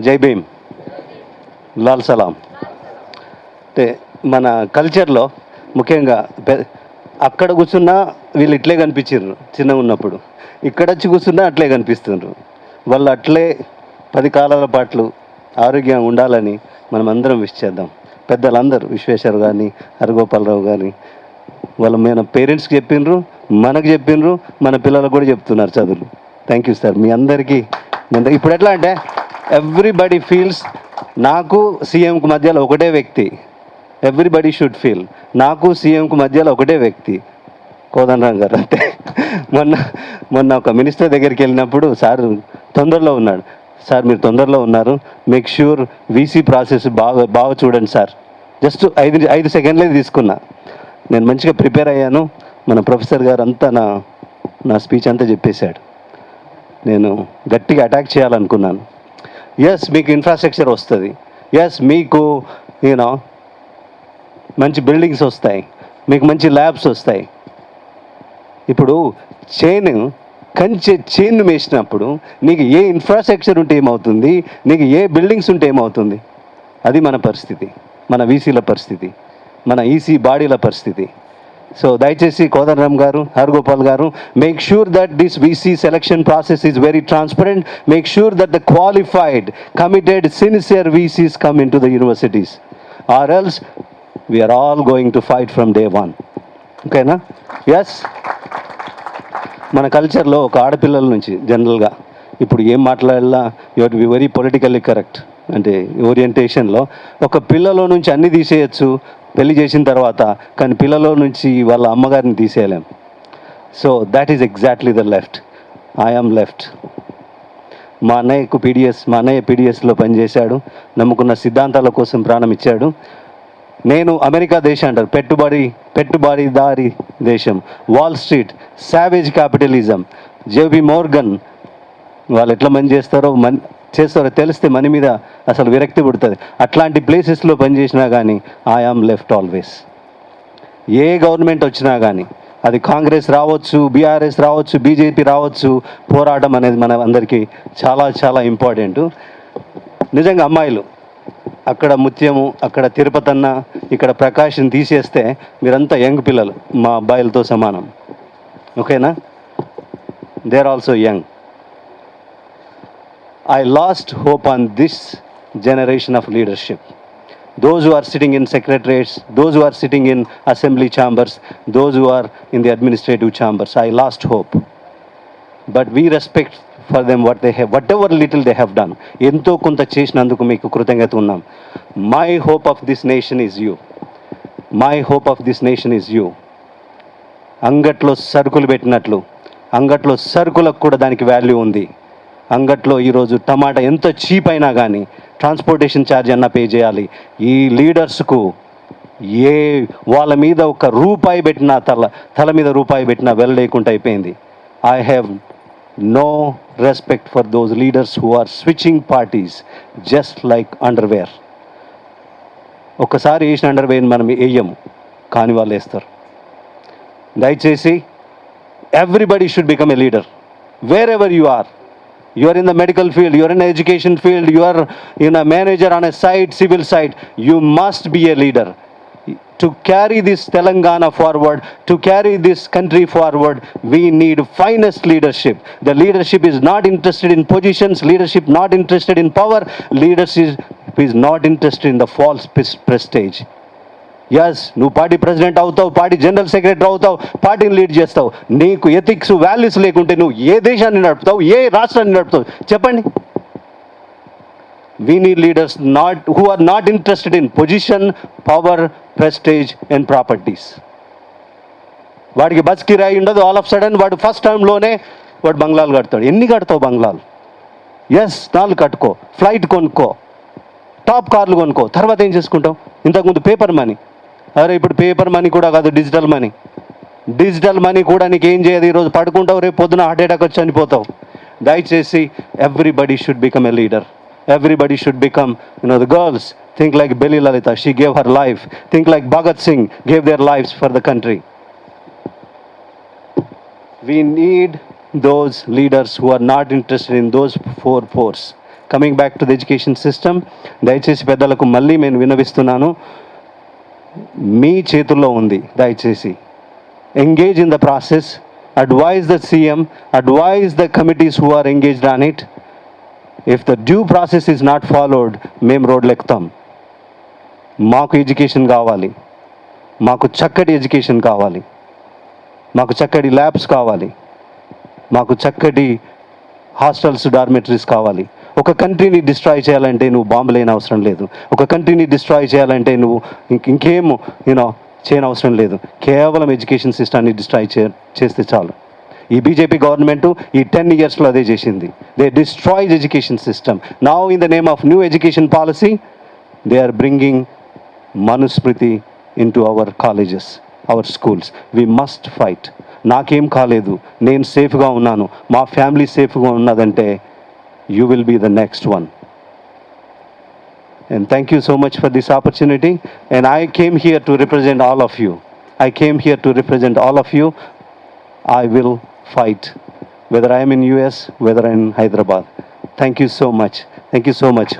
జై భీమ్. లాల్ సలాం. అంటే మన కల్చర్లో ముఖ్యంగా పె- అక్కడ కూర్చున్నా వీళ్ళు ఇట్లే కనిపించారు చిన్నగా ఉన్నప్పుడు. ఇక్కడ వచ్చి కూర్చున్నా అట్లే కనిపిస్తుండ్రు. వాళ్ళు అట్లే పది కాలాల పాటలు ఆరోగ్యంగా ఉండాలని మనం అందరం విష్ చేద్దాం. పెద్దలందరూ విశ్వేశ్వర్ కానీ హరగోపాలరావు కానీ వాళ్ళ మన పేరెంట్స్కి చెప్పిండ్రు మనకు చెప్పిండ్రు మన పిల్లలకు కూడా చెప్తున్నారు చదువులు. Thank you sir. మీ అందరికీ ఇప్పుడు ఎట్లా అంటే ఎవ్రీబడి ఫీల్స్ నాకు సీఎంకు మధ్యలో ఒకటే వ్యక్తి. ఎవ్రీబడి షుడ్ ఫీల్ నాకు సీఎంకు మధ్యలో ఒకటే వ్యక్తి. కోదండరామ్ గారు అంటే మొన్న మొన్న ఒక మినిస్టర్ దగ్గరికి వెళ్ళినప్పుడు సార్ తొందరలో ఉన్నాడు. సార్ మీరు తొందరలో ఉన్నారు. మేక్ ష్యూర్ వీసీ ప్రాసెస్ బాగా బాగా చూడండి సార్. జస్ట్ ఐదు ఐదు సెకండ్లే తీసుకున్నా. నేను మంచిగా ప్రిపేర్ అయ్యాను. మన ప్రొఫెసర్ గారు అంతా నా నా స్పీచ్ అంతా చెప్పేశాడు. నేను గట్టిగా అటాక్ చేయాలనుకున్నాను. ఎస్ మీకు ఇన్ఫ్రాస్ట్రక్చర్ వస్తుంది. ఎస్ మీకు యూనో మంచి బిల్డింగ్స్ వస్తాయి. మీకు మంచి ల్యాబ్స్ వస్తాయి. ఇప్పుడు చైన్ కంచె చైన్ వేసినప్పుడు నీకు ఏ ఇన్ఫ్రాస్ట్రక్చర్ ఉంటే ఏమవుతుంది? నీకు ఏ బిల్డింగ్స్ ఉంటే ఏమవుతుంది? అది మన పరిస్థితి. మన వీసీల పరిస్థితి. మన ఈసీ బాడీల పరిస్థితి. సో దయచేసి Kodandaram garu Haragopal garu make sure that this VC selection process is very transparent make sure that the qualified committed sincere VCs come into the universities or else we are all going to fight from day one ఓకేనా yes మన కల్చర్లో ఒక ఆడపిల్లల నుంచి జనరల్గా ఇప్పుడు ఏం మాట్లాడాలా? Your be very politically correct అంటే ఓరియంటేషన్లో ఒక పిల్లలో నుంచి అన్ని తీసేయచ్చు. పెళ్ళి చేసిన తర్వాత కానీ పిల్లల నుంచి వాళ్ళ అమ్మగారిని తీసేయలేం. So that is exactly the left I am left మా అన్నయ్యకు పీడిఎస్ మా అన్నయ్య పీడిఎస్లో పనిచేశాడు. నమ్ముకున్న సిద్ధాంతాల కోసం ప్రాణం ఇచ్చాడు. నేను అమెరికా దేశం అంటారు. పెట్టుబడి పెట్టుబడిదారి దేశం. Wall Street savage capitalism JP Morgan వాళ్ళు ఎట్లా మని చేస్తారో మన్ చేస్తారో తెలిస్తే మన మీద అసలు విరక్తి పుడుతుంది. అట్లాంటి ప్లేసెస్లో పనిచేసినా కానీ ఐఆమ్ లెఫ్ట్ ఆల్వేస్ ఏ గవర్నమెంట్ వచ్చినా కానీ అది కాంగ్రెస్ రావచ్చు బీఆర్ఎస్ రావచ్చు బీజేపీ రావచ్చు పోరాటం అనేది మన అందరికీ చాలా చాలా ఇంపార్టెంట్ నిజంగా అమ్మాయిలు అక్కడ ముత్యము అక్కడ తిరుపతన్న ఇక్కడ ప్రకాశం తీసేస్తే మీరంతా యంగ్ పిల్లలు మా అబ్బాయిలతో సమానం. ఓకేనా? They are also young I last hope on this generation of leadership those who are sitting in secretariats those who are sitting in assembly chambers those who are in the administrative chambers I last hope but we respect for them what they have whatever little they have done ఎంతో కొంత చేసినందుకు మీకు కృతజ్ఞత ఉన్నాం. My hope of this nation is you my hope of this nation is you అంగట్లో సరుకులు పెట్టినట్లు అంగట్లో సరుకులకు కూడా దానికి వాల్యూ ఉంది. అంగట్లో ఈరోజు టమాటా ఎంత చీప్ అయినా కానీ ట్రాన్స్పోర్టేషన్ ఛార్జ్ అన్న పే చేయాలి. ఈ లీడర్స్కు ఏ వాళ్ళ మీద ఒక రూపాయి పెట్టినా తల తల మీద రూపాయి పెట్టినా వెళ్ళలేకుండా అయిపోయింది. I have no respect for those leaders who are switching parties just like underwear ఒక్కసారి వేసిన అండర్వేర్ మనం వేయము కానీ వాళ్ళు వేస్తారు. దయచేసి everybody should become a leader wherever you are you are in the medical field you are in education field you are in a manager on a site civil site you must be a leader to carry this telangana forward to carry this country forward we need finest leadership the leadership is not interested in positions leadership not interested in power leadership is not interested in the false prestige yes నువ్వు party president అవుతావు party general secretary అవుతావు పార్టీని lead చేస్తావు. నీకు ethics values లేకుంటే నువ్వు ఏ దేశాన్ని నడుపుతావు ఏ రాష్ట్రాన్ని నడుపుతావు? చెప్పండి. We need leaders not who are not interested in position power prestige and properties వాడికి బస్ కిరాయి ఉండదు ఆల్ ఆఫ్ సడన్ వాడు ఫస్ట్ టైంలోనే వాడు బంగ్లాలు కడతాడు. ఎన్ని కడతావు బంగ్లాలు? ఎస్ నాలుగు కట్టుకో. ఫ్లైట్ కొనుక్కో. టాప్ కార్లు కొనుక్కో. తర్వాత ఏం చేసుకుంటాం ఇంతకుముందు పేపర్ మనీ అరే ఇప్పుడు పేపర్ మనీ కూడా కాదు డిజిటల్ మనీ. డిజిటల్ మనీ కూడా నీకు ఏం చేయదు ఈరోజు పడుకుంటావు రేపు పొద్దున హార్ట్ అటాక్ వచ్చి చనిపోతావు. దయచేసి everybody should become a leader everybody should become you know the girls think like Belli Lalitha she gave her life think like Bhagat Singh gave their lives for the country we need those leaders who are not interested in those four fours coming back to the education system దయచేసి పెద్దలకు మళ్ళీ నేను విన్నవిస్తున్నాను. మీ చేతుల్లో ఉంది దయచేసి. Engage in the process advise the CM advise the committees who are engaged on it if the due process is not followed మేము రోడ్లు ఎక్కుతాం. మాకు ఎడ్యుకేషన్ కావాలి. మాకు చక్కటి ఎడ్యుకేషన్ కావాలి. మాకు చక్కటి ల్యాబ్స్ కావాలి. మాకు చక్కటి హాస్టల్స్ డార్మెటరీస్ కావాలి. ఒక కంట్రీని డిస్ట్రాయ్ చేయాలంటే నువ్వు బాంబు లేని అవసరం లేదు. ఒక కంట్రీని డిస్ట్రాయ్ చేయాలంటే నువ్వు ఇంక- ఇంకేం యూనో చేయని అవసరం లేదు. కేవలం ఎడ్యుకేషన్ సిస్టాన్ని డిస్ట్రాయ్ చే చేస్తే చాలు. ఈ బీజేపీ గవర్నమెంట్ ఈ టెన్ ఇయర్స్లో అదే చేసింది. They destroyed education system now in the name of new education policy they are bringing Manusmriti into our colleges our schools we must fight నాకేం కాలేదు. నేను సేఫ్గా ఉన్నాను. మా ఫ్యామిలీ సేఫ్గా ఉన్నదంటే you will be the next one. And thank you so much for this opportunity. And I came here to represent all of you. I came here to represent all of you. I will fight, whether I am in US, whether I am in Hyderabad. Thank you so much. Thank you so much.